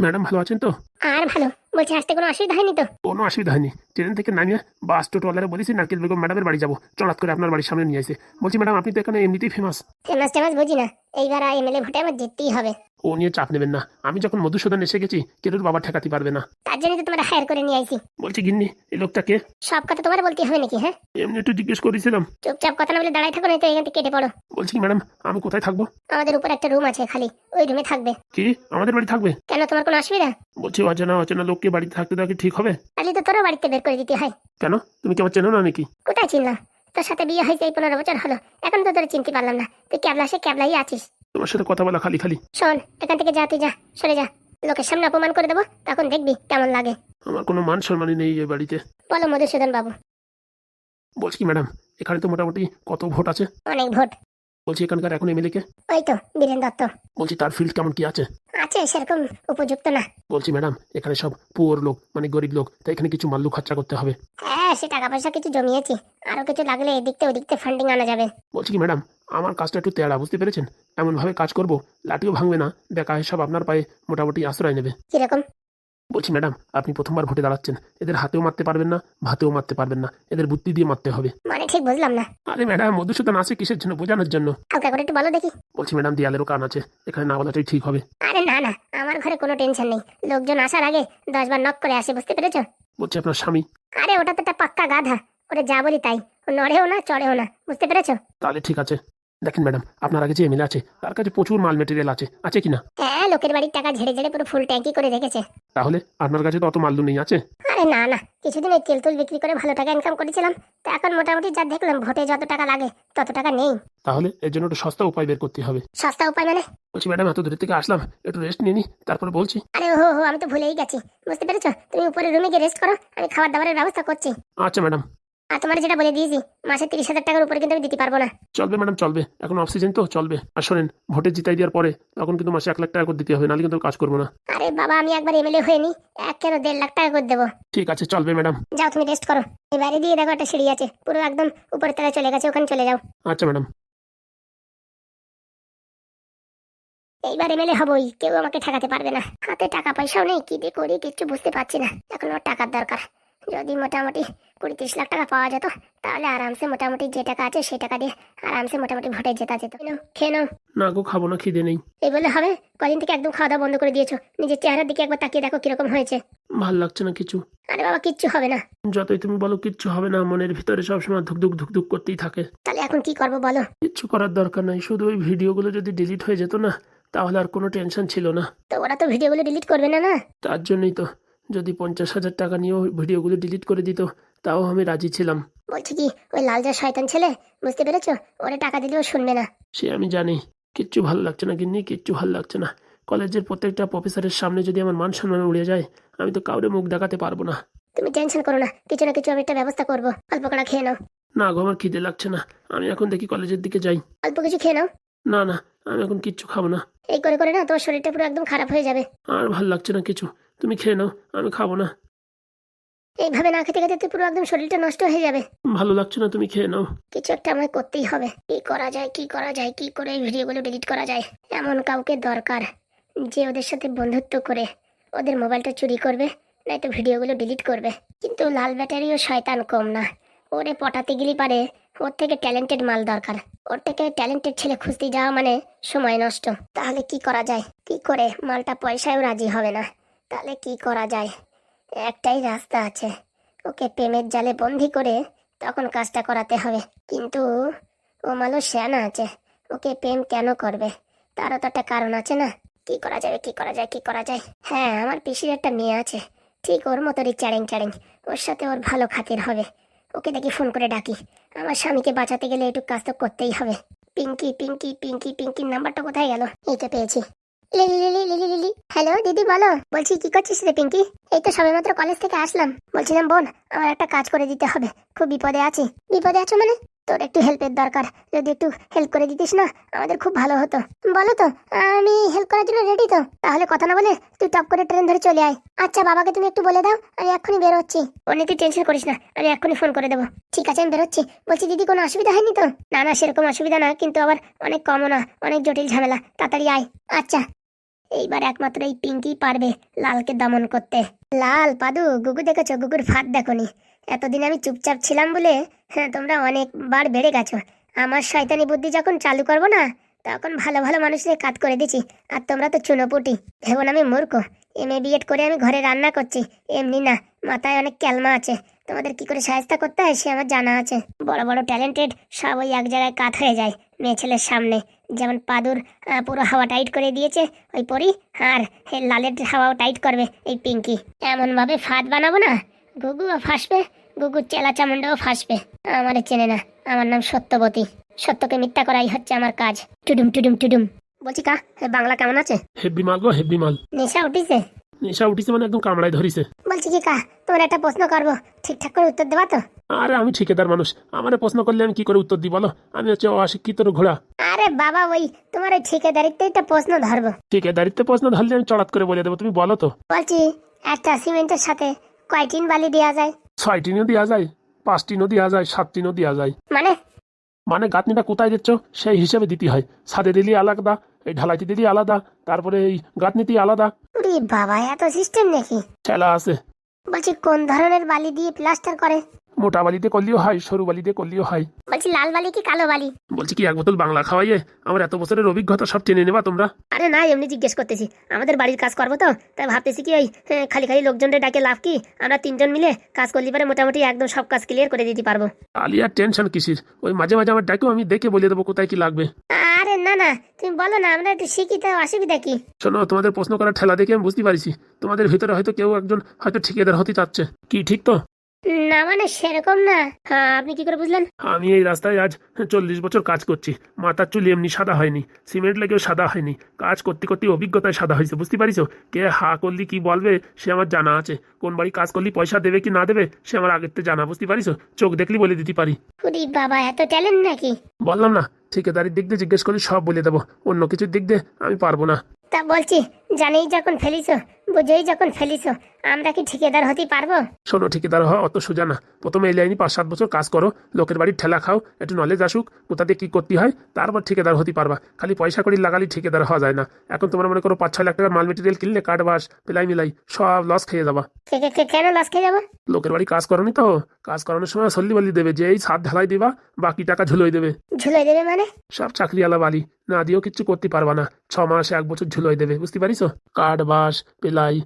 Madam ভালো আছেন তো? আর ভালো। বলছি আসতে কোনো অসুবিধা হয়নি তো? কোনো অসুবিধা হয়নি। ট্রেন থেকে নামিয়ে বাস টোটোওয়ালারা বলেছি নারকেল বেগম ম্যাডামের বাড়ি যাব। চলাৎ করে আপনার বাড়ির সামনে নিয়ে আসে। বলছি ম্যাডাম আপনি তো এখানে এমনিতেই ফেমাস ফেমাস টেমাস বুঝি না। এইবার এমএলএ ভোটে আমার জিততেই হবে। ও নিয়ে চাপ নেবেন না। আমি যখন মধুসূদন এসে গেছি কেরুর বাবা ঠেকাতে পারবে না। তার জন্য তো তোমার হায়ার করে নিয়ে আইছি। বলছি গিন্নি এই লোকটাকে সব কথা তোমার বলতে হবে নাকি হ্যাঁ? এমনি একটু জিজ্ঞেস করেছিলাম। চুপচাপ কথা না বলে দাঁড়াই থাকো না তো এখান থেকে কেটে পড়ো। বলছি ম্যাডাম আমি কোথায় থাকব? আমাদের উপর একটা রুম আছে খালি ওই রুমে থাকবে। কি? আমাদের বাড়ি থাকবে? কেন তোমার কোনো অসুবিধা? বলছি অজানা অচেনা লোককে বাড়িতে থাকতে দেওয়া কি ঠিক হবে? তাহলে তো তোরও বাড়িতে বের করে দিতে হয়। কেন? তুমি কি আমার চেনো না নাকি? কোথায় চিনলাম তোর সাথে বিয়ে হয়েছে এই পনেরো বছর হলো। এখন তো তোর চিনতে পারলাম না। তুই ক্যাবলা সে ক্যাবলাই আছিস। তোমার সাথে কথা বলা খালি খালি। শোন এখান থেকে যা তুই যা সরে যা। লোকের সামনে অপমান করে দেবো তখন দেখবি কেমন লাগে। আমার কোনো মান সম্মানই নেই এই বাড়িতে। বলো মধুসূদন বাবু। বলছি কি ম্যাডাম এখানে তো মোটামুটি কত ভোট আছে? অনেক ভোট। বলছি এখানকার এখন এমএলএ কে? ওই তো বীরেন দত্ত। বলছি তার ফিল্ড কেমন কি আছে? আছে সেরকম উপযুক্ত না। বলছি ম্যাডাম এখানে সব পুয়োর লোক মানে গরিব লোক তাই এখানে কিছু মাল্লু খরচা করতে হবে। হ্যাঁ সে টাকা পয়সা কিছু জমিয়েছি। আরও কিছু লাগলে এদিক থেকে ওদিক থেকে ফান্ডিং আনা যাবে। বলছি কি ম্যাডাম আমার কাজটা একটু তেড়া বুঝতে পেরেছেন? এমন ভাবে কাজ করব লাঠিও ভাঙবে না বেকা সব আপনার পায়ে মোটামুটি আশ্রয় নেবে। কীরকম? বলছি ম্যাডাম আপনি প্রথমবার ভোটে দাঁড়াচ্ছেন। এদের হাতেও মারতে পারবেন না ভাতেও মারতে পারবেন না। এদের বুদ্ধি দিয়ে মারতে হবে। মানে ঠিক বুঝলাম না। আরে ম্যাডাম মধুসূদন আছে কিসের জন্য বোঝানোর জন্য? হালকা করে একটু বলো দেখি। বলছি ম্যাডাম দেয়ালেরও কান আছে। এখানে না বলাটাই ঠিক হবে। আরে না না আমার ঘরে কোনো টেনশন নেই। লোকজন আসার আগে দশ বার নক করে আসে বুঝতে পেরেছ? বলছি আপনার স্বামী? আরে ওটা তো একটা পাক্কা গাধা। ওটা যা বলি তাই। ও নড়েও না চড়েও না বুঝতে পেরেছ? তাহলে ঠিক আছে। দেখেন ম্যাডাম আপনার আগে যে এমএলএ আছে তার কাছে প্রচুর মাল মেটেরিয়াল আছে আছে কিনা? হ্যাঁ লোকের বাড়ির টাকা ঝেড়ে ঝেড়ে পুরো ফুল ট্যাঙ্কি করে রেখেছে। তাহলে আপনার কাছে তো অত মাল্লু নেই আছে? আরে না না কিছুদিন ওই তেল তুল বিক্রি করে ভালো টাকা ইনকাম করেছিলাম তো এখন মোটামুটি যা দেখলাম ভোটে যত টাকা লাগে তত টাকা নেই। তাহলে এর জন্য একটু সস্তা উপায় বের করতে হবে। সস্তা উপায় মানে? বলছি ম্যাডাম এত দূর থেকে আসলাম একটু রেস্ট নিয়ে নি তারপরে বলছি। আরে ও হো আমি তো ভুলেই গেছি বুঝতে পেরেছ? তুমি উপরে রুমে গিয়ে রেস্ট করো আমি খাবার দাবারের ব্যবস্থা করছি। আচ্ছা ম্যাডাম। আর তোমার যেটা বলে দিয়েছি মাসে তিরিশ হাজার টাকার উপরে কিন্তু আমি দিতে পারব না। চলবে ম্যাডাম চলবে। এখন অফ সিজন তো চলবে। আর শোনেন ভোটে জিতাই দেওয়ার পরে তখন কিন্তু মাসে এক লাখ টাকা করে দিতে হবে নাহলে কিন্তু কাজ করব না। আরে বাবা আমি একবার এমএলএ হয়ে নি এক কেন দেড় লাখ টাকা করে দেবো। ঠিক আছে চলবে ম্যাডাম। যাও তুমি রেস্ট করো। এই বাইরে দিয়ে দেখো একটা সিঁড়ি আছে পুরো একদম উপরের তলায় চলে গেছে ওখানে চলে যাও। আচ্ছা ম্যাডাম। এইবার এমএলএ হবই কেউ আমাকে ঠেকাতে পারবে না। হাতে টাকা পয়সাও নেই কি দিয়ে করি কিচ্ছু বুঝতে পারছি না। এখন ওর টাকার দরকার। যদি মোটামুটি কুড়ি তিরিশ লাখ টাকা পাওয়া যেত তাহলে আরামসে মোটামুটি যে টাকা আছে সেই টাকা দিয়ে আরামসে মোটামুটি ভোটে জেতা যেত। খেয়ে নাও। না গো খাব না খিদে নেই। এই বলে হবে? কদিন থেকে একদম খাওয়া দাওয়া বন্ধ করে দিয়েছ। নিজের চেহারার দিকে একবার তাকিয়ে দেখো কীরকম হয়েছে। ভালো লাগছে না কিছু। আরে বাবা কিচ্ছু হবে না। যতই তুমি বলো কিচ্ছু হবে না মনের ভিতরে সবসময় ধুকধুক ধুকধুক করতেই থাকে। তাহলে এখন কি করব বলো? কিচ্ছু করার দরকার নাই শুধু ওই ভিডিওগুলো যদি ডিলিট হয়ে যেত না তাহলে আর কোনো টেনশন ছিল না। তো ওরা তো ভিডিওগুলো ডিলিট করবে না না? তার জন্যই তো। যদি পঞ্চাশ হাজার টাকা নিয়েও ভিডিওগুলো ডিলিট করে দিত তাও আমি রাজি ছিলাম। বলছি কি ওই লালজা শয়তান ছেলে? বুঝতে পেরেছ? ওরে টাকা দিলেও শুনবে না। সে আমি জানি। কিচ্ছু ভালো লাগছে না গিন্নি কিচ্ছু ভালো লাগছে না। কলেজের প্রত্যেকটা প্রফেসরের সামনে যদি আমার মান সম্মান উড়ে যায় আমি তো কাউরে মুখ দেখাতে পারব না। তুমি টেনশন করো না কিছু না কিছু আমি একটা ব্যবস্থা করব। অল্প করে খেয়ে নাও। না গো আমার খিদে লাগছে না। আমি এখন দেখি কলেজের দিকে যাই। অল্প কিছু খেয়ে নাও। না না আমি এখন কিচ্ছু খাব না। এই করে করে না তোমার শরীরটা পুরো একদম খারাপ হয়ে যাবে। আর ভালো লাগছে না কিছু। তুমি খেয়ে নাও আমি খাব না। এইভাবে না খেতে খেতে তো পুরো একদম শরীরটা নষ্ট হয়ে যাবে। ভালো লাগছে না তুমি খেয়ে নাও। কিছু একটা আমায় করতেই হবে। কি করা যায় কি করা যায় কি করে এই ভিডিওগুলো ডিলিট করা যায় এমন কাউকে দরকার যে ওদের সাথে বন্ধুত্ব করে ওদের মোবাইলটা চুরি করবে নয়তো ভিডিওগুলো ডিলিট করবে। কিন্তু লাল ব্যাটারিও শয়তান কম না। ওরে পটাতে গেলে পারে ওর থেকে ট্যালেন্টেড মাল দরকার। ওর থেকে ট্যালেন্টেড ছেলে খুঁজতে যাওয়া মানে সময় নষ্ট। তাহলে কি করা যায়? কি করে? মালটা পয়সায়ও রাজি হবে না। তাহলে কি করা যায়? একটাই রাস্তা আছে। ওকে প্রেমের জালে বন্দি করে তখন কাজটা করাতে হবে। কিন্তু ও মালো শ্যানা আছে। ওকে প্রেম কেন করবে? তারও তো একটা কারণ আছে না। কি করা যাবে, কি করা যায়, কি করা যায়? হ্যাঁ আমার পিসির একটা মেয়ে আছে। ঠিক ওর মতোরই চ্যারেং চ্যারেং ওর সাথে ওর ভালো খাতির হবে। ওকে দেখি ফোন করে ডাকি। আমার স্বামীকে বাঁচাতে গেলে একটু কাজ তো করতেই হবে। পিঙ্কি পিঙ্কি পিঙ্কি, পিঙ্কির নাম্বারটা কোথায় গেল? পেয়েছি লিলি লিলি লিলি হ্যালো, দিদি, বলো। বলছি, কি করছিস রে পিঙ্কি? এই তো সবেমাত্র কলেজ থেকে আসলাম। বলছিলাম, বোন, আমার একটা কাজ করে দিতে হবে। খুব বিপদে আছি। বিপদে আছো মানে? তোর একটু হেল্পের দরকার। যদি একটু হেল্প করে দিতিস না, আমাদের খুব ভালো হতো। বলো তো, আমি হেল্প করার জন্য রেডি তো? তাহলে কথা না বলে তুই টপ করে ট্রেন ধরে চলে আয়। আচ্ছা বাবাকে তুমি একটু বলে দাও, আমি এক্ষুনি বেরোচ্ছি। অনেক তুই টেনশন করিস না, আমি এক্ষুনি ফোন করে দেবো। ঠিক আছে, আমি বেরোচ্ছি। বলছি, দিদি, কোনো অসুবিধা হয়নি তো? না না, সেরকম অসুবিধা না কিন্তু আবার অনেক কমও না, অনেক জটিল ঝামেলা। তাড়াতাড়ি আয়। আচ্ছা। এইবার একমাত্র এই পিঙ্কি পারবে লালকে দমন করতে। লাল, পাদু, গুগু দেখেছ? গুগুর ফাঁদ দেখনি। এতদিন আমি চুপচাপ ছিলাম বলে হ্যাঁ তোমরা অনেকবার বেড়ে গেছো। আমার শয়তানি বুদ্ধি যখন চালু করব না, তখন ভালো ভালো মানুষদের কাজ করে দিছি, আর তোমরা তো চুনোপুটি। ভেবো না আমি মূর্খ। এম এ বিএড করে আমি ঘরে রান্না করছি। এমনি না, মাথায় অনেক ক্যালমা আছে। তোমাদের কি করে সাহায্য করতে হয় সে আমার জানা আছে। বড় বড় ট্যালেন্টেড সব ওই এক জায়গায় কাত হয়ে যায় মেয়ে ছেলের সামনে। যেমন পাদুর পুরো হাওয়া টাইট করে দিয়েছে ওই পরি আর লালের হাওয়াও টাইট করবে এই পিঙ্কি। এমনভাবে ফাঁদ বানাবো না গুগুও ফাঁসবে গুগুর চেলা চামুন্ডাও ফাঁসবে। আমারে চেনে না আমার নাম সত্যবতী। সত্যকে মিথ্যা করাই হচ্ছে আমার কাজ। টুডুম টুডুম টুডুম। বলছি কা বাংলা কেমন আছে? হেব্বি মাল গো হেব্বি মাল নেশা উঠিছে? নেশা উঠিছে মানে একদম কামড়ায় ধরিছে। বলছি কি কা তোমার একটা প্রশ্ন করব। ঠিকঠাক করে উত্তর দেবা তো? আরে আমি ঠিকাদার মানুষ। আমার প্রশ্ন করলে আমি কি করে উত্তর দিই বলো? আমি হচ্ছে অশিক্ষিত ঘোড়া। আরে বাবা ওই তোমার ওই ঠিকাদারিত্বেই তো প্রশ্ন ধরবো। ঠিকাদারিত্বে প্রশ্ন ধরলে আমি চড়াত করে বলে দেবো তুমি বলো তো। বলছি একটা সিমেন্টের সাথে কয় টিন বালি দেওয়া যায়? ছয়টি নদী দেওয়া যায় পাঁচটি নদী দেওয়া যায় সাতটি নদী দেওয়া যায়। মানে? মানে গাঁথনিটা কোথায় দিচ্ছ সেই হিসেবে দিতে হয়। ছাদে দিলি আলাদা এই ঢালাইতে দিলি আলাদা তারপরে এই গাঁথনিতে আলাদা। উরি বাবা এত সিস্টেম নাকি? ঠেলা আছে। বলছি কোন ধরনের বালি দিয়ে প্লাস্টার করে? মোটা বালিতে করলেও হয় সরু বালিতে করলেও হয়। বলছি লাল বালি কি কালো বালি? বলছি কি এক বোতল বাংলা খাওয়াইয়ে আমার এত বছরের অভিজ্ঞতা সব টেনে নেবা তোমরা? আরে না এমনি জিজ্ঞেস করতেছি। আমাদের বাড়ির কাজ করব তো তাই ভাবতেছি কি ওই হ্যাঁ, খালি খালি লোকজনদের ডাকে লাভ কি? আমরা তিনজন মিলে কাজ করলে পারে মোটামুটি একদম সব কাজ ক্লিয়ার করে দিতে পারব। আলিয়ার টেনশন কিসির? ওই মাঝে মাঝে আমার ডাকেও আমি দেখে বলে দেবো কোথায় কি লাগবে। না না, তুমি বলো না, আমরা একটু শিখি তো অসুবিধা কি? শোনো, তোমাদের প্রশ্ন করার ঠেলা দেখে আমি বুঝতে পারছি। তোমাদের ভিতরে হয়তো কেউ একজন হয়তো ঠিকাদার হতে চাচ্ছে। কি, ঠিক তো? না মানে সেরকম না। হ্যাঁ আপনি কি করে বুঝলেন? আমি এই রাস্তায় আজ চল্লিশ বছর কাজ করছি। মাথার চুল এমনি সাদা হয়নি সিমেন্ট লেগেও সাদা হয়নি। কাজ করতে করতে অভিজ্ঞতায় সাদা হয়েছে বুঝতে পারিস কে হা করলি কি বলবে সে আমার জানা আছে। কোন বাড়ি কাজ করলি পয়সা দেবে কি না দেবে সে আমার আগের থেকে জানা বুঝতে পারিস চোখ দেখলি বলে দিতে পারি। বাবা এত ট্যালেন্ট নাকি? বললাম না ঠিকাদারির দিক দিয়ে জিজ্ঞেস করলি সব বলে দেবো। অন্য কিছুর দিক দিয়ে আমি পারব না। তা বলছি জানেই যখন ফেলিছো বুঝেই যখন ফেলিছো আমরা কি ঠিকাদার হতে পারব? শোনো ঠিকাদার হওয়া অত সোজা না। প্রথমে এই লাইনে পাঁচ সাত বছর কাজ করো লোকের বাড়ির ঠেলা খাও একটু নলেজ আসুক কোথা দিয়ে কী করতে হয় তারপর ঠিকাদার হতে পারবা। খালি পয়সা করি লাগালি ঠিকাদার হওয়া যায় না। এখন তোমরা মনে করো পাঁচ ছয় লাখ টাকার মাল মেটেরিয়াল কিনলে কাঠ বাস পেলাই মিলাই সব লস খেয়ে যাবা। কেন লস খেয়ে যাব? লোকের বাড়ি কাজ করনি তো? কাজ করানোর সময় সল্লি বালি দেবে যে এই ছাদ ঢালাই দিবা বাকি টাকা ঝুলোই দেবে। ঝুলাই দেবে মানে? সব চাকরিওয়ালা বালি না দিয়েও কিচ্ছু করতে পারবা না। ছ মাস এক বছর ঝুলোই দেবে বুঝতে পারিস কাঠ বাস পেলাই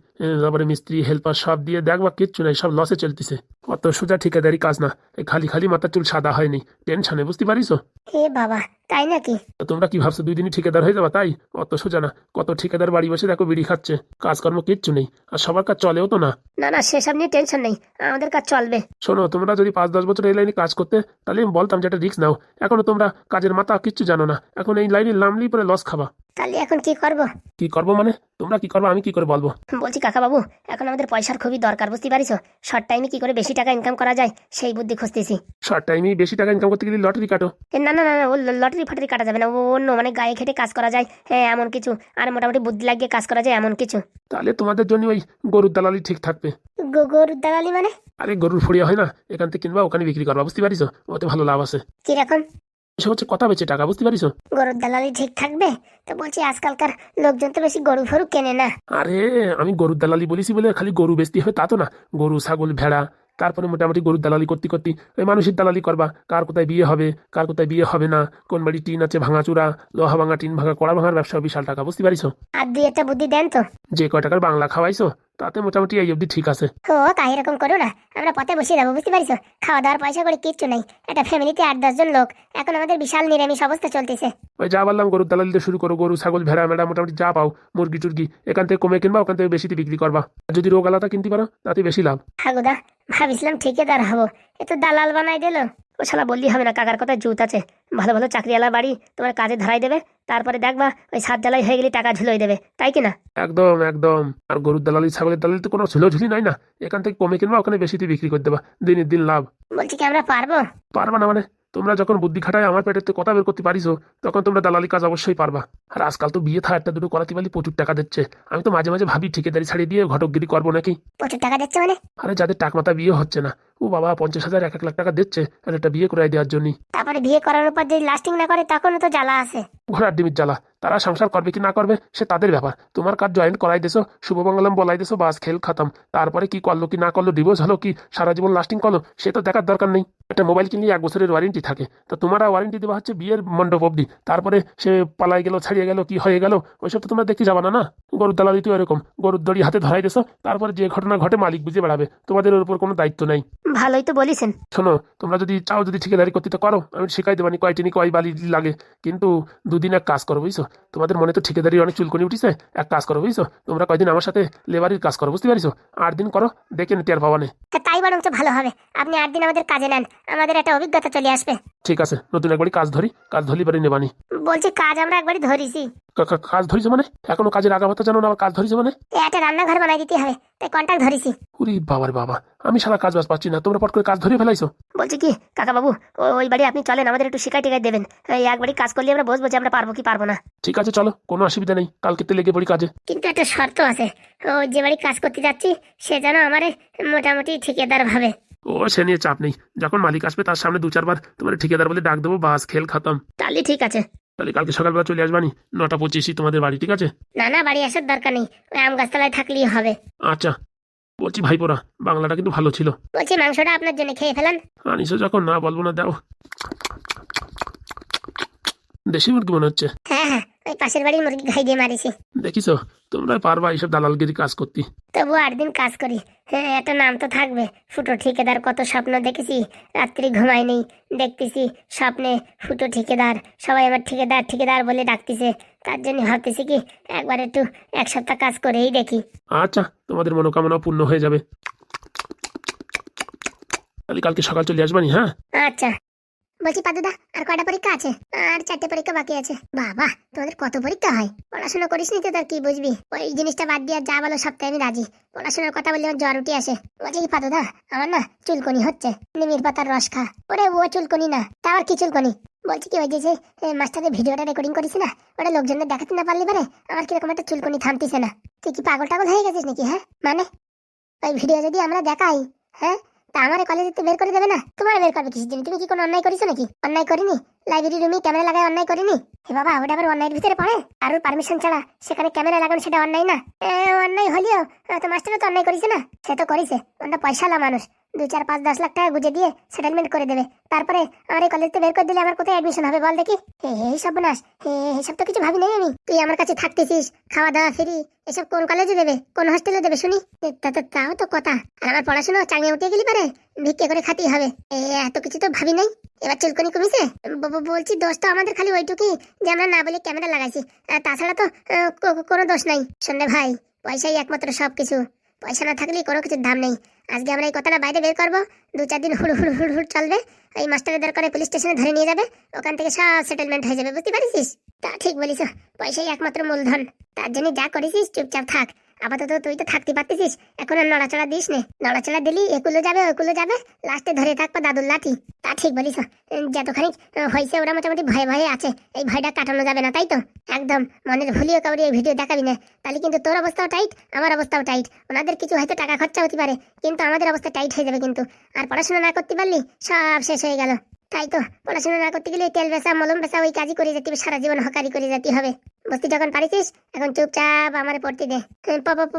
তারপরে মিস্ত্রি হেল্পার সব দিয়ে দেখবা কিচ্ছু নাই, সব লসে চলতেছে। কত সোজা ঠিকাদারি কাজ না খালি খালি মাথা চুল সাদা হয়নি, টেনশনে, বুঝতে পারিস? বাবা তাই নাকি? তো তোমরা কি ভাবছ দুই দিনই ঠিকাদার হয়ে যাবা তাই? অত সোজা না কত ঠিকাদার বাড়ি বসে দেখো বিড়ি খাচ্ছে কাজকর্ম কিচ্ছু নেই আর সবার কাজ চলেও তো না। না না সেসব নিয়ে টেনশন নেই আমাদের কাজ চলবে। শোনো তোমরা যদি পাঁচ দশ বছর এই লাইনে কাজ করতে তাহলে আমি বলতাম যে একটা রিস্ক নাও। এখনও তোমরা কাজের মাথা কিচ্ছু জানো না এখন এই লাইনে নামলেই পরে লস খাবা। তাহলে এখন কি করব? কি করব মানে? তোমরা কি করব আমি কি করে বলব? বলছি কাকা বাবু এখন আমাদের পয়সার খুবই দরকার বুঝতে পারিছো শর্ট টাইমে কি করে বেশি টাকা ইনকাম করা যায়? সেই বুদ্ধি খুঁজতেছি। শর্ট টাইমেই বেশি টাকা ইনকাম করতে গেলে লটারি কাটো। এ, না না না না, ও লটারি ফাটারি কাটা যাবে না। ও অন্য মানে গায়ে খেটে কাজ করা যায়। হ্যাঁ এমন কিছু। আর মোটামুটি বুদ্ধি লাগিয়ে কাজ করা যায় এমন কিছু। তাহলে তোমাদের জন্য ওই গরুর দালালি ঠিক থাকবে। গরুর দালালি মানে? আরে গরুর ফড়িয়া হয় না। এখান থেকে কিনবা ওখানে বিক্রি করবা। বুঝতে পারিস ওতে ভালো লাভ আছে। কীরকম? সে হচ্ছে কথা বেচে টাকা বুঝতে পারিস গরুর দালালি ঠিক থাকবে? তো বলছি আজকালকার লোকজন তো বেশি গরু ফরু কেনে না। আরে আমি গরুর দালালি বলেছি বলে খালি গরু বেচতে হবে তা তো না। গরু ছাগল ভেড়া তারপরে মোটামুটি গরুর দালালি করতে করতে ওই মানুষের দালালি করবা কার কোথায় বিয়ে হবে কার কোথায় বিয়ে হবে না কোন বাড়ি টিন আছে ভাঙাচুরা লোহা ভাঙা টিন ভাঙা কড়া ভাঙার ব্যবসা বিশাল টাকা বুঝতে পারিস আর দুই একটা বুদ্ধি দেন তো। যে কয় টাকার বাংলা খাওয়াইছো তাতে মোটামুটি এই অবধি ঠিক আছে। ও তাই এরকম করো না। আমরা পথে বসে যাব বুঝতে পারিস খাওয়া দাওয়ার পয়সা করে কিচ্ছু নাই। একটা ফ্যামিলিতে আট দশজন লোক। এখন আমাদের বিশাল নিরামিষ অবস্থা চলতেছে। ওই যা বললাম গরুর দালালি দিয়ে শুরু করো গরু ছাগল ভেড়া মেড়া মোটামুটি যা পাও মুরগি টুরগি এখান থেকে কমে কিনবা ওখান থেকে বেশিতে বিক্রি করবা। আর যদি রোগ আলাদা কিনতে পারো তাতে বেশি লাভ। হাগুদা ভাবিছিলাম ঠিকাদার হব এ তো দালাল বানাই দিল। ও শালা বললি হবে না কাকার কথা জুত আছে। ভালো ভালো চাকরিওয়ালা বাড়ি তোমার কাজে ধরাই দেবে। তারপরে দেখবা ওই সাত জ্বালাই হয়ে গেলে টাকা ঝুলোই দেবে তাই কি না? একদম একদম। আর গরুর দালালি ছাগলের দালালি তো কোনো ঝুলোঝুলি নাই না। এখান থেকে কমে কিনবা ওখানে বেশিতে বিক্রি করে দেবা। দিনের দিন লাভ। বলছি কি আমরা পারব? পারবা না মানে? তোমরা যখন বুদ্ধি খাটায় আমার পেটের তো কথা বের করতে পারিছো তখন তোমরা দালালি কাজ অবশ্যই পারবা। আর আজকাল তো বিয়ে থা একটা দুটো করাতে পারলে প্রচুর টাকা দিচ্ছে। আমি তো মাঝে মাঝে ভাবি ঠিকাদারি ছাড়িয়ে দিয়ে ঘটকগিরি করব নাকি? প্রচুর টাকা দিচ্ছে মানে? আরে যাদের টাকমাতা বিয়ে হচ্ছে না ও বাবা পঞ্চাশ হাজার এক এক লাখ টাকা দিচ্ছে আর একটা বিয়ে করে দেওয়ার জন্য তারপরে বিয়ে করানোর পর যদি লাস্টিং না করে তখনও তো জ্বালা আছে। ঘোড়ার ডিমির জ্বালা। তারা সংসার করবে কি না করবে সে তাদের ব্যাপার। তোমার কাজ জয়েন্ট করাই দেছো শুভমঙ্গলম বলাই দেছো বাস খেল খাতাম। তারপরে কি করল কি না করল ডিভোর্স হলো কি সারা জীবন লাস্টিং করল সে তো দেখার দরকার নেই। একটা মোবাইল কিনলে এক বছরের ওয়ারেন্টি থাকে। তো তোমার ওয়ারেন্টি দেওয়া হচ্ছে বিয়ের মণ্ডপ অবধি। তারপরে সে পালাই গেল ছাড়িয়ে গেল কি হয়ে গেল ওইসব তো তোমরা দেখতে যাবা না না? গরুর দালালি তো এরকম। গরুর দড়ি হাতে ধরাই দেছো তারপরে যে ঘটনা ঘটে মালিক বুঝে বেড়াবে। তোমাদের ওর উপর কোনো দায়িত্ব নেই। ভালোই তো বলিছেন। শোনো তোমরা যদি চাও যদি ঠিকাদারি করতে তো করো। আমি শিখাই দেবানি কয় টিনি কয় বালি লাগে। কিন্তু দুদিন এক কাজ করো বুঝছ? তোমাদের মনে তো ঠিকাদারি অনেক চুলকনি উঠিছে। এক কাজ করো বুঝছ? তোমরা কয়দিন আমার সাথে লেবারির কাজ করো বুঝতে পারিছো? আট দিন করো দেখে নিতে আর পাবা নে। তা তাই বরঞ্চ ভালো হবে। আপনি আট দিন আমাদের কাজে নেন। আমাদের একটা অভিজ্ঞতা চলে আসবে। ঠিক আছে নতুন একবারই কাজ ধরি। কাজ ধরি পারি নেবানি। বলছি কাজ আমরা একবারই ধরেছি। কাজ ধরিছো মানে? এখনও কাজের আগাবাতা জানো না আবার কাজ ধরিছো মানে? একটা রান্নাঘর বানাই দিতে হবে তাই কন্ট্যাক্ট ধরেছি। উরি বাবার বাবা আমি সারা কাজ বাজ পাচ্ছি না তোমরা পট করে কাজ ধরে ফেলাইছো? বলছি কি কাকা বাবু ওই বাড়ি আপনি চলেন আমাদের একটু শিকাই টিকাই দেবেন। এই একবারই কাজ করলে আমরা বসবো যে আমরা পারব কি পারব না। ঠিক আছে চলো কোনো অসুবিধা নেই কালকে তে লেগে পড়ি কাজে। কিন্তু একটা শর্ত আছে ও যে বাড়ি কাজ করতে যাচ্ছি সে যেন আমারে মোটামুটি ঠিকাদার ভাবে। ও সে নিয়ে চাপ নেই যখন মালিক আসবে তার সামনে দু চারবার তোমার ঠিকাদার বলে ডাক দেবো বাস খেল খতম। তাহলে ঠিক আছে। তাহলে কালকে সকালবেলা চলে আসবানি? নটা পঁচিশই তোমাদের বাড়ি ঠিক আছে? না না বাড়ি আসার দরকার নেই। ওই আম গাছতলায় থাকলেই হবে। আচ্ছা বলছি ভাইপোরা বাংলাটা কিন্তু ভালো ছিল। বলছি মাংসটা আপনার জন্য খেয়ে ফেলান। আনিসো যখন না বলব না দাও। দেশি মুরগি মনে হচ্ছে। হ্যাঁ হ্যাঁ ওই পাশের বাড়ির মুরগি খাই দিয়ে মারিছি। দেখিছো তোমরা পারবা এইসব দালালগিরি কাজ করতে। তবু আট দিন কাজ করি। হ্যাঁ একটা নাম তো থাকবে। ফুটো ঠিকাদার কত স্বপ্ন দেখেছি। রাত্রি ঘুমাই নেই। দেখতেছি স্বপ্নে ফুটো ঠিকাদার। সবাই আমার ঠিকাদার ঠিকাদার বলে ডাকতেছে। তার জন্য ভাবতেছি কি একবার একটু এক সপ্তাহ কাজ করেই দেখি। আচ্ছা তোমাদের মনোকামনা পূর্ণ হয়ে যাবে। তাহলে কালকে সকাল চলে আসবানি হ্যাঁ? আচ্ছা। বলছি পাদুদা আর কয়টা পরীক্ষা আছে? আর চারটে পরীক্ষা বাকি আছে। বাবা তোমাদের কত পরীক্ষা হয়? পড়াশোনা করিস নি তো, তার কি বুঝবি? ওই জিনিসটা বাদ দিয়ে যা বলো সপ্তাহে আমি রাজি। পড়াশোনার কথা বললে আমার জ্বর উঠে আসে। বলছি কি পাদুদা আমার না চুলকনি হচ্ছে। নিমির পাতার রস খা। ওরে, ও চুলকনি না, তা আর কি চুলকনি? বলছি কি, ওই যে মাস্টারের ভিডিওটা রেকর্ডিং করিস না, ওটা লোকজনদের দেখাতে না পারলে পারে, আমার কীরকম একটা চুলকনি থামতিছে না। তুই কি পাগল টাগল হয়ে গেছিস নাকি হ্যাঁ? মানে ওই ভিডিও যদি আমরা দেখাই হ্যাঁ? তা আমার কলেজে তো বের করে দেবে না। তোমার বের করবে কিছু তুমি কি কোনো অন্যায় করেছ নাকি? অন্যায় করিনি? লাইব্রেরি রুমে ক্যামেরা লাগায় অন্যায় করিনি? হে বাবা, ওটা আবার অন্যায়ের ভিতরে পড়ে? কারোর পারমিশন ছাড়া সেখানে ক্যামেরা লাগানো সেটা অন্যায় না? অন্যায় হলেও, তো মাস্টারও তো অন্যায় করেছে না? সে তো করেছে। ওটা পয়সালা মানুষ। দু চার পাঁচ দশ লাখ টাকা গুজে দিয়ে সেটেলমেন্ট করে দেবে। তারপরে আমার এই কলেজে বের করে দিলে আমার কোথায় অ্যাডমিশন হবে বল দেখি। হে সব নাশ হে এইসব তো কিছু ভাবি নাই আমি। তুই আমার কাছে থাকতেছিস, খাওয়া দাওয়া ফ্রি, এসব কোন কলেজে দেবে, কোন হোস্টেলে দেবে শুনি। তাও তো কথা। আর আমার পড়াশোনা চাঙিয়ে উঠে গেলি পারে, ভিক্ষে করে খাতেই হবে। এত কিছু তো ভাবি নাই। এবার চুলকনি কমিছে? বলছি দোষ তো আমাদের খালি ওইটুকুই, যে আমরা না বলে ক্যামেরা লাগাইছি। তাছাড়া তো কোনো দোষ নাই। সন্ধ্যে ভাই, পয়সাই একমাত্র সব কিছু পয়সা না থাকলে কোনো কিছুর দাম নেই। আজকে আমরা এই কথাটা বাইরে বের করব। দু চার দিন হুড় হুড় হুড় হুড় চলবে। এই মাস্টারের দরকারে পুলিশ স্টেশনে ধরে নিয়ে যাবে। ওখান থেকে সব সেটেলমেন্ট হয়ে যাবে। বুঝতে পারিস তা ঠিক বলিস। পয়সাই একমাত্র মূলধন। তার জন্য যা করেছিস, চুপচাপ থাক। আপাতত তুই তো থাকতে পারতেছিস, এখন আর নড়াচড়া দিস নে। নড়াচড়া দিলি, একুলো যাবে ওকুলো যাবে লাস্টে ধরে থাকব দাদুর লাঠি। তা ঠিক বলিস যতখানি হয়েছে ওরা মোটামুটি ভয়ে ভয়ে আছে, এই ভয়টা কাটানো যাবে না, তাই তো? একদম, মনের ভুলিও কাউরি এই ভিডিও দেখাবি না। তাহলে কিন্তু তোর অবস্থাও টাইট আমার অবস্থাও টাইট ওনাদের কিছু হয়তো টাকা খরচা হতে পারে, কিন্তু আমাদের অবস্থা টাইট হয়ে যাবে কিন্তু। আর পড়াশোনা না করতে পারলি, সব শেষ হয়ে গেল। তাই তো পড়াশোনা না করতে গেলে তেল বেচা মলম বেচা ওই কাজই করে যেতে হবে, সারা জীবন হকারি করে যেতে হবে। বুঝতে যখন পারিস এখন চুপচাপ আমারে পড়তে দে।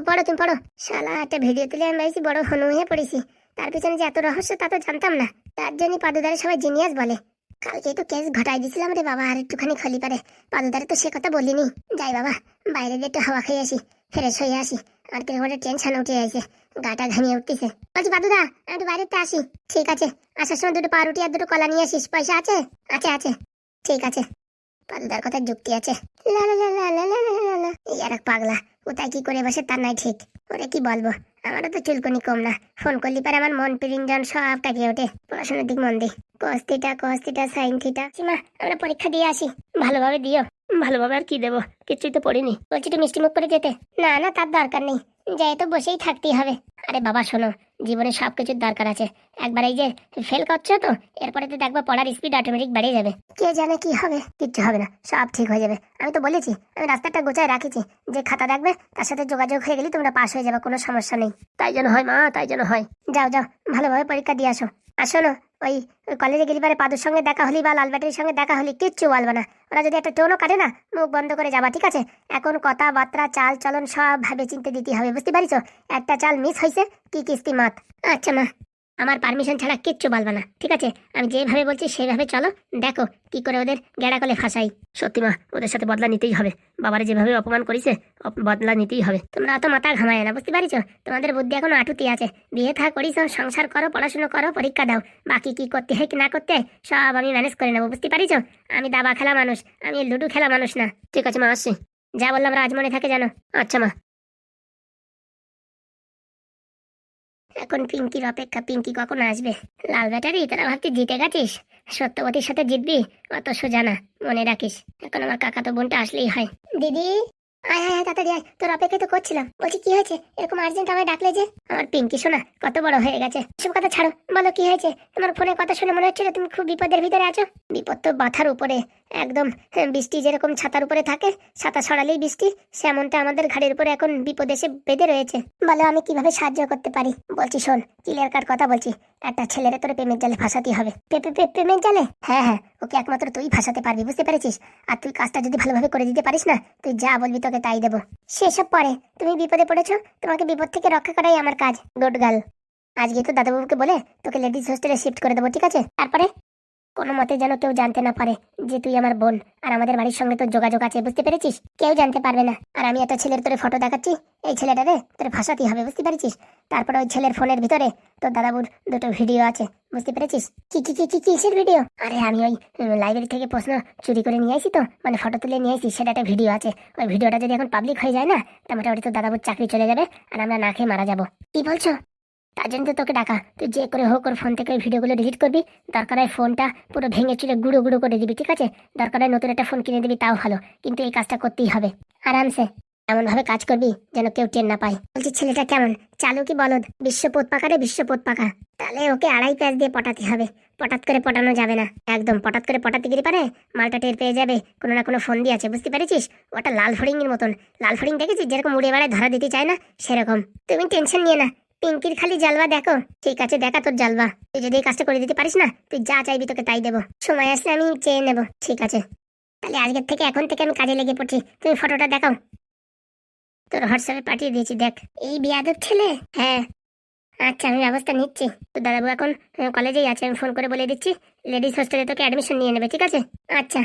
পড়ো তুমি পড়ো। শালা একটা ভিডিও তুলে আমি ভাবছি বড় হনু হয়ে পড়েছি। তার পিছনে যে এত রহস্য তা তো জানতাম না। তার জন্য পাদুদারে সবাই জিনিয়াস বলে। কালকে তো কেস ঘটাই দিছিলাম রে বাবা আর একটুখানি খলি পারে। পাদুদারে তো সে কথা বলিনি। যাই বাবা বাইরে দিয়ে একটু হাওয়া খেয়ে আসি ফ্রেশ হয়ে আসি। টেনশন উঠে আছে। গাটা ঘামিয়ে উঠতেছে। বলছি বাদুদা আমি বাইরেতে আসি। ঠিক আছে। আসার সময় দুটো পাউরুটি আর দুটো কলা নিয়ে আসিস। পয়সা আছে? আছে আছে। ঠিক আছে। কথা যুক্তি আছে। পাগলা। কোথায় কি করে বসে তার নাই ঠিক। ওরে কি বলব? আমারও তো চুলকুনি কম না। ফোন করলি পারে আমার মন পিরিঞ্জন সব কাটিয়ে ওঠে। পড়াশোনার দিক মন দি। কস্তিটা কস্তিটা সাইন থিটা সীমা আমরা পরীক্ষা দিয়ে আসি। ভালোভাবে দিও। ভালোভাবে আর কি দেবো? কিছুই তো পড়িনি। বলছি তো মিষ্টি মুখ করে যেতে। না না, তার দরকার নেই। যাই তো বসেই থাকতেই হবে। আরে বাবা, শোনো, জীবনে সব কিছুর দরকার আছে। একবার এই যে ফেল করছ তো, এরপরে তো দেখবা পড়ার স্পিড অটোমেটিক বেড়ে যাবে। কে জানে কি হবে? কিচ্ছু হবে না। সব ঠিক হয়ে যাবে। আমি তো বলেছি, আমি রাস্তাটা গোছায় রাখেছি। যে খাতা দেখবে, তার সাথে যোগাযোগ হয়ে গেলে তোমরা পাস হয়ে যাবে, কোনো সমস্যা নেই। তাই যেন হয় মা, তাই যেন হয়। যাও যাও, ভালোভাবে পরীক্ষা দিয়ে আসো। আসো না ওই ওই কলেজে গেলি পারে পাদুর সঙ্গে দেখা হলি বা লালবাটির সঙ্গে দেখা হলি, কিচ্ছু বলবে না। ওরা যদি একটা টোনও কাটে না, মুখ বন্ধ করে যাবা, ঠিক আছে? এখন কথাবার্তা, চাল চলন সব ভাবে চিনতে দিতে হবে, বুঝতে পারিস একটা চাল মিস হয়েছে কি কিস্তি মাত। আচ্ছা মা। আমার পারমিশন ছাড়া কিচ্ছু বলবে না, ঠিক আছে? আমি যেভাবে বলছি সেভাবে চলো। দেখো, কি করে ওদের গেড়া কলে ফাঁসাই। সত্যি মা, ওদের সাথে বদলা নিতেই হবে। বাবারে যেভাবে অপমান করেছে বদলা নিতেই হবে। তোমরা অত মাথা ঘামায় না, বুঝতে পারিস তোমাদের বুদ্ধি এখনও আটুতি আছে। বিয়ে থা করিস সংসার করো, পড়াশোনা করো, পরীক্ষা দাও। বাকি কি করতে হয়, কি না করতে হয়, সব আমি ম্যানেজ করে নেব, বুঝতে পারিস আমি দাবা খেলা মানুষ, আমি লুডো খেলা মানুষ না। ঠিক আছে মা, আসছি। যা বললাম রাজ মনে থাকে জানো। আচ্ছা মা। এখন পিঙ্কির অপেক্ষা, পিঙ্কি কখন আসবে? লাল ব্যাটারি, তারা ভাবছি জিতে গেছিস। সত্যবতীর সাথে জিতবি? অত সোজা না, মনে রাখিস। এখন আমার কাকা তো বোনটা আসলেই হয়। দিদি? আয় আয়, তাড়াতাড়ি আয়। তোর অপেক্ষা তো করছিলাম। বলছি কি হয়েছে? এরকম আর্জেন্ট আমায় ডাকলে যে? আমার পিঙ্কি শোনা কত বড় হয়ে গেছে। সব কথা ছাড়ো। বলো কি হয়েছে? তোমার ফোনে কথা শুনে মনে হচ্ছে তুমি খুব বিপদের ভিতরে আছো? বিপদ তো মাথার উপরে। একদম হ্যাঁ, বৃষ্টি যেরকম ছাতার উপরে থাকে ছাতা ছড়ালেই বৃষ্টি সেমনটা আমাদের ঘাড়ের উপরে এখন বিপদ এসে বেঁধে রয়েছে। বলো আমি কীভাবে সাহায্য করতে পারি? বলছি শোন ক্লিয়ার কাট কথা বলছি। একটা ছেলেরে তোর প্রেমের জালে ফাঁসাতে হবে। প্রেমের জালে? হ্যাঁ হ্যাঁ ওকে একমাত্র তুই ফাঁসাতে পারবি, বুঝতে পেরেছিস? আর তুই কাজটা যদি ভালোভাবে করে দিতে পারিস না, তুই যা বলবি তোকে তাই দেবো। সেসব পরে তুমি বিপদে পড়েছো? তোমাকে বিপদ থেকে রক্ষা করাই আমার কাজ, গুড গার্ল। আজকে তো দাদাবাবুকে বলে তোকে লেডিস হোস্টেলে শিফট করে দেবো, ঠিক আছে? তারপরে? কোনো মতে যেন কেউ জানতে না পারে যে তুই আমার বোন, আর আমাদের বাড়ির সঙ্গে তোর যোগাযোগ আছে, বুঝতে পেরেছিস? কেউ জানতে পারবে না। আর আমি একটা ছেলের তোরে ফটো দেখাচ্ছি, এই ছেলেটা ছেলেটারে তোরে ফাঁসাতে হবে, বুঝতে পেরেছিস? তারপরে ওই ছেলের ফোনের ভিতরে তোর দাদাবুর দুটো ভিডিও আছে, বুঝতে পেরেছিস? কি কি কি কি কিসের ভিডিও আরে আমি ওই লাইব্রেরি থেকে প্রশ্ন চুরি করে নিয়ে আসি তো মানে ফটো তুলে নিয়ে আসি সেটা একটা ভিডিও আছে। ওই ভিডিওটা যদি এখন পাবলিক হয়ে যায় না, তা মোটামুটি তোর দাদাবুর চাকরি চলে যাবে, আর আমরা না খেয়ে মারা যাব। কি বলছো? তার জন্য তো তোকে ডাকা। তুই যে করে হোক ওর ফোন থেকে ওই ভিডিওগুলো ডিলিট করবি, দরকার হয় ফোনটা পুরো ভেঙে চুরে গুঁড়ো গুঁড়ো করে দিবি, ঠিক আছে? দরকার হয় নতুন একটা ফোন কিনে দিবি, তাও ভালো। কিন্তু এই কাজটা করতেই হবে। আরামসে এমন ভাবে কাজ করবি যেন কেউ টের না পায়। বলছি, ছেলেটা কেমন? চালু কি বলদ? বিশ্ব পোত পাকা রে বিশ্ব পোত পাকা। তাহলে ওকে আড়াই প্যাঁচ দিয়ে পটাতে হবে। পটাত করে পটানো যাবে না। একদম, পটাত করে পটাতে গেলে পারে মালটা টের পেয়ে যাবে। কোনো না কোনো ফোন দিয়ে আছে, বুঝতে পেরেছিস? ওটা লাল ফড়িং এর মতন। লাল ফড়িং দেখেছিস? যেরকম উড়ে বেড়ায় ধরা দিতে চায় না, সেরকম। তুমি টেনশন নিয়ে না। পিঙ্কির খালি জালবা দেখো। ঠিক আছে, দেখা তোর জালবা তুই যদি এই কাজটা করে দিতে পারিস না, তুই যা চাইবি তোকে তাই দেবো। সময় আসলে আমি চেয়ে নেব। ঠিক আছে। তাহলে আজকের থেকে এখন থেকে আমি কাজে লেগে পড়ছি। তুমি ফটোটা দেখাও। তোর হোয়াটসঅ্যাপে পাঠিয়ে দিয়েছি, দেখ। এই বিয়াদব ছেলে? হ্যাঁ। আচ্ছা আমি ব্যবস্থা নিচ্ছি। তো দাদাবু এখন কলেজেই আছে, আমি ফোন করে বলে দিচ্ছি। লেডিস হোস্টেলে তোকে অ্যাডমিশন নিয়ে নেবে, ঠিক আছে? আচ্ছা।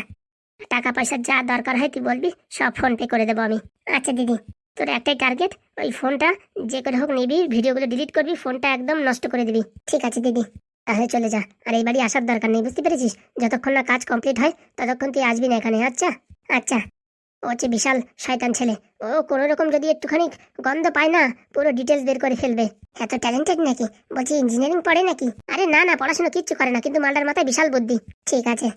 টাকা পয়সা যা দরকার হয় তুই বলবি, সব ফোনপে করে দেবো আমি। আচ্ছা দিদি। তোর একটাই টার্গেট ওই ফোনটা যে করে হোক নিবি ভিডিওগুলো ডিলিট করবি ফোনটা একদম নষ্ট করে দিবি। ঠিক আছে দিদি, তাহলে চলে যা। আর এই বাড়ি আসার দরকার নেই, বুঝতে পেরেছিস? যতক্ষণ না কাজ কমপ্লিট হয়, ততক্ষণ তুই আসবি না এখানে আচ্ছা? আচ্ছা। ও হচ্ছে বিশাল শয়তান ছেলে। ও কোনো রকম যদি একটুখানি গন্ধ পায় না, পুরো ডিটেলস বের করে ফেলবে। এত ট্যালেন্টেড নাকি? বলছি ইঞ্জিনিয়ারিং পড়ে নাকি? আরে না না, পড়াশোনা কিচ্ছু করে না, কিন্তু মালটার মাথায় বিশাল বুদ্ধি। ঠিক আছে।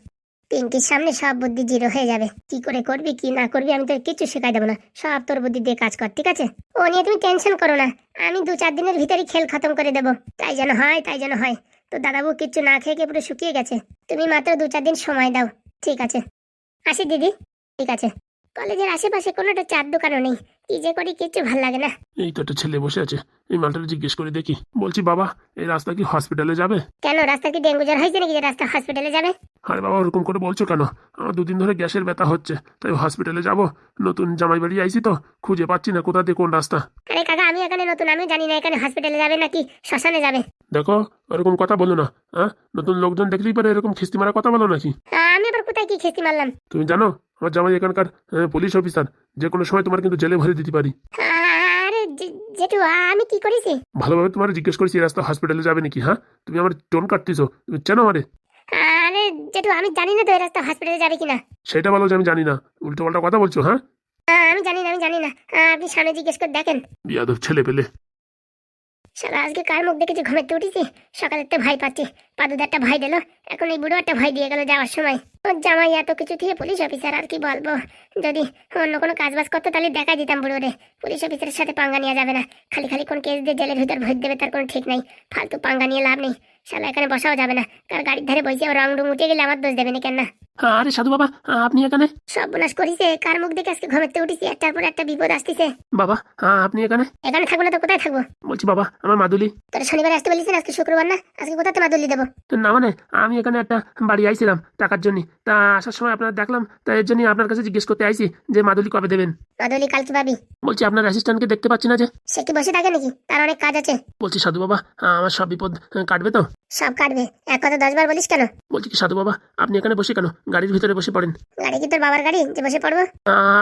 পিঙ্কির সামনে সব বুদ্ধি জিরো হয়ে যাবে। কি করে করবি, কি না করবি, আমি তোর কিছু শেখাই দেবো না। সব তোর বুদ্ধি দিয়ে কাজ কর, ঠিক আছে? ও নিয়ে তুমি টেনশন করো না। আমি দু চার দিনের ভিতরেই খেল খতম করে দেবো। তাই যেন হয়, তাই যেন হয়। তো দাদাবু কিচ্ছু না খেয়ে খেয়ে পুরো শুকিয়ে গেছে। তুমি মাত্র দু চার দিন সময় দাও। ঠিক আছে। আসি দিদি। ঠিক আছে। কলেজের আশেপাশে কোনো একটা চার দোকানও নেই। কি যে করি কিচ্ছু ভালো লাগে না। এই তো একটা ছেলে বসে আছে এই মালটাকে জিজ্ঞেস করে দেখি। বলছি বাবা এই রাস্তা কি হসপিটালে যাবে? কেন রাস্তা কি ডেঙ্গু জ্বর হয়েছে নাকি যে রাস্তা হসপিটালে যাবে? আরে বাবা ওরকম করে বলছো কেন? আমার দুদিন ধরে গ্যাসের ব্যথা হচ্ছে তাই হসপিটালে যাব। নতুন জামাই বাড়ি আইছি তো খুঁজে পাচ্ছি না কোথা দিয়ে কোন রাস্তা। আরে কাকা আমি এখানে নতুন আমি জানি না এখানে হসপিটালে যাবে নাকি শ্মশানে যাবে। দেখো ওরকম কথা বলো না হ্যাঁ? নতুন লোকজন দেখলেই পারে এরকম খিস্তি মারা কথা বলো নাকি? আমি আবার কোথায় কি খেস্তি মারলাম? তুমি জানো আমার জামাই এখানকার পুলিশ অফিসার যে কোনো সময় তোমার কিন্তু জেলে ভরে দিতে পারি। জেঠু আমি কি করেছি? ভালোভাবে তোমার জিজ্ঞেস করছি রাস্তা হসপিটালে যাবে নাকি হ্যাঁ? তুমি আমার টোন কাটতেছো তুমি চেনো আমারে? আরে জেঠু আমি জানি না তো এই রাস্তা হসপিটালে যাবে কিনা। সেটা বলো যে আমি জানি না উল্টো পাল্টা কথা বলছো হ্যাঁ? আমি জানি না আমি জানি না। আপনি সামনে জিজ্ঞেস করে দেখেন। বিয়াদব ছেলে পেলে সারা আজকে কার মুখ দেখেছি? ঘুমেতে উঠেছি। সকালে একটা ভাই পাচ্ছি। পাদুদা একটা ভাই দিল। এখন এই বুড়ো একটা ভাই দিয়ে গেল যাওয়ার সময়। ওর জামাই, এত কিছু দিয়ে পুলিশ অফিসার আর কি বলব? যদি অন্য কোনো কাজ বাজ করতো তাহলে দেখা দিতাম বুড়ো রে পুলিশ অফিসারের সাথে পাঙ্গা নেওয়া যাবে না। খালি খালি কোন কেস দিয়ে জেলের ভিতর ভোট দেবে তার কোনো ঠিক নাই। ফালতু পাঙ্গা নিয়ে লাভ নেই। শালা এখানে বসাও যাবে না। কার গাড়ির ধারে বসে রং রং উঠে গেলে আমার দোষ দেবে না কেন না আরে সাধু বাবা আপনি এখানে? সব বোনাস করিছে কার মুখ দেখে আজকে ঘুমেতে উঠেছি? একটার পর একটা বিপদ আসতেছে। বাবা আপনি এখানে? এখানে থাকব না তো কোথায় থাকব? বলছি বাবা আমার মাদুলি। তোরা শনিবার আসতে বলিস আজকে শুক্রবার না? আজকে কোথাতে মাদুলি দেবো? না মানে আমি এখানে একটা বাড়ি আইছিলাম টাকার জন্য। তা আসার সময় আপনার দেখলাম তা এর জন্য আপনার কাছে জিজ্ঞেস করতে আইছি যে মাদুলি কবে দেবেন। মাদুলি কালকে পাবি। বলছি আপনার অ্যাসিস্ট্যান্টকে দেখতে পাচ্ছি না যে। সে কি বসে থাকে নাকি? তার অনেক কাজ আছে। বলছি সাধু বাবা আমার সব বিপদ কাটবে তো? সব কাটবে। এক কথা দশবার বলিস কেন? বলছি কি সাধু বাবা আপনি এখানে বসে কেন? গাড়ির ভিতরে বসে পড়েন। গাড়ি কি তোর বাবার গাড়ি? যে বসে পড়ব?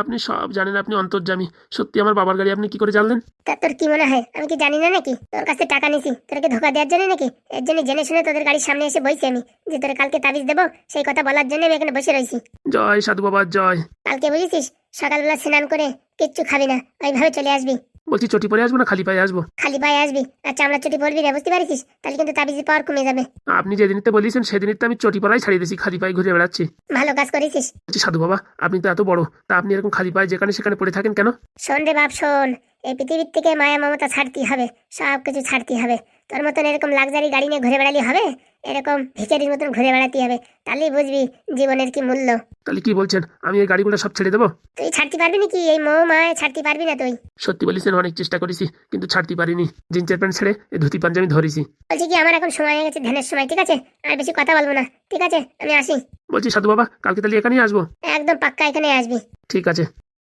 আপনি সব জানেন আপনি অন্তর্জামী। সত্যি আমার বাবার গাড়ি আপনি কি করে জানলেন? তা তোর কি মনে হয়? আমি কি জানি না নাকি? তোর কাছে টাকা নিছি। তোরকে ধোকা দেওয়ার জন্য নাকি? এর জন্য জেনে শুনে তোদের গাড়ির সামনে এসে বইছি আমি যে তোর কালকে তাবিজ দেবো সেই কথা বলার জন্য আমি এখানে বসে রয়েছি জয় সাধু বাবা জয়। কালকে বুঝেছিস? সকালবেলা স্নান করে কিচ্ছু খাবি না ওইভাবে চলে আসবি। বলছি চটি পরে আসব না খালি পায়ে আসব? খালি পায়ে আসবি? আর চামড়া চটি পরবি রে বুঝতে পারিস তাহলে কিন্তু তাবিজের পাওয়ার কমে যাবে। আপনি যেদিনতে বলেছেন সেদিন তো আমি চটি পরাই ছাড়িয়ে দিয়েছি খালি পায়ে ঘুরে বেড়াচ্ছি। ভালো কাজ করেছিস। বলছি সাধু বাবা আপনি তো এত বড় তা আপনি এরকম খালি পায়ে যেখানে সেখানে পড়ে থাকেন কেন? শোন রে বাপ শোন। এই পৃথিবীর থেকে মায়া মমতা ছাড়তেই হবে। সব কিছু ছাড়তেই হবে। তোর মতন এরকম লাক্সারি গাড়ি নিয়ে ঘুরে বেড়ালি হবে? এরকম ভিখারির মতন ঘুরে বেড়াতে হবে। তাহলেই বুঝবি জীবনের কি মূল্য। তাহলে কি বলছেন? আমি এই গাড়িগুলো সব ছেড়ে দেবো? তুই ছাড়তে পারবি নাকি? এই মৌ মায় ছাড়তে পারবি না তুই। সত্যি বলেছেন অনেক চেষ্টা করেছি কিন্তু ছাড়তে পারিনি। জিন্সের প্যান্ট ছেড়ে এই ধুতি পাঞ্জাবি ধরেছি। বলছি কি আমার এখন সময় হয়ে গেছে ধ্যানের সময় ঠিক আছে? আর বেশি কথা বলব না ঠিক আছে? আমি আসি। বলছি সাধু বাবা কালকে তাহলে এখানেই আসব? একদম পাক্কা এখানে আসবি। ঠিক আছে।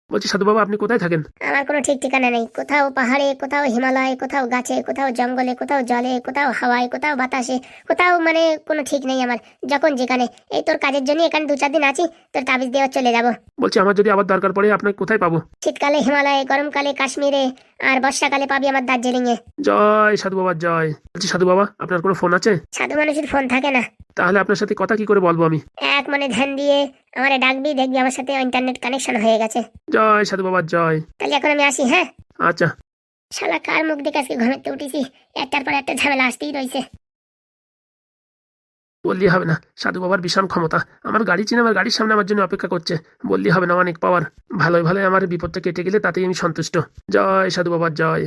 বলছি সাধু বাবা আপনি কোথায় থাকেন? আমার কোনো ঠিক ঠিকানা নেই। কোথাও পাহাড়ে কোথাও হিমালয়ে কোথাও গাছে কোথাও জঙ্গলে কোথাও জলে কোথাও হাওয়ায় কোথাও বাতাসে কোথাও মানে কোনো ঠিক নেই আমার। যখন যেখানে এই তোর কাজের জন্য এখানে দু চার দিন আছি তোর তাবিজ দেওয়া চলে যাব। বলছি আমার যদি আবার দরকার পড়ে আপনাকে কোথায় পাবো? শীতকালে হিমালয়ে গরমকালে কাশ্মীরে আর বর্ষাকালে পাবি আমার দার্জিলিং এ জয় সাধু বাবা জয়। বলছি সাধু বাবা আপনার কোনো ফোন আছে? সাধু মানুষের ফোন থাকে না। তাহলে আপনার সাথে কথা কি করে বলব আমি? এক মনে ধ্যান দিয়ে আমারে ডাকবি দেখবি আমার সাথে ইন্টারনেট কানেকশন হয়ে গেছে। জয় সাধু বাবা জয়। তাহলে এখন আমি আসি হ্যাঁ? আচ্ছা। শালা কার মুখ দেখে আজকে ঘুমেতে উঠেছি? একটার পর একটা ঝামেলা আসতেই রয়েছে বললি হবে না সাধু বাবার বিশাল ক্ষমতা। আমার গাড়ি চিনে আমার গাড়ির সামনে আমার জন্য অপেক্ষা করছে। বললি হবে না অনেক পাওয়ার ভালোই ভালোই আমার বিপদটা কেটে গেলে তাতেই আমি সন্তুষ্ট। জয় সাধু বাবার জয়।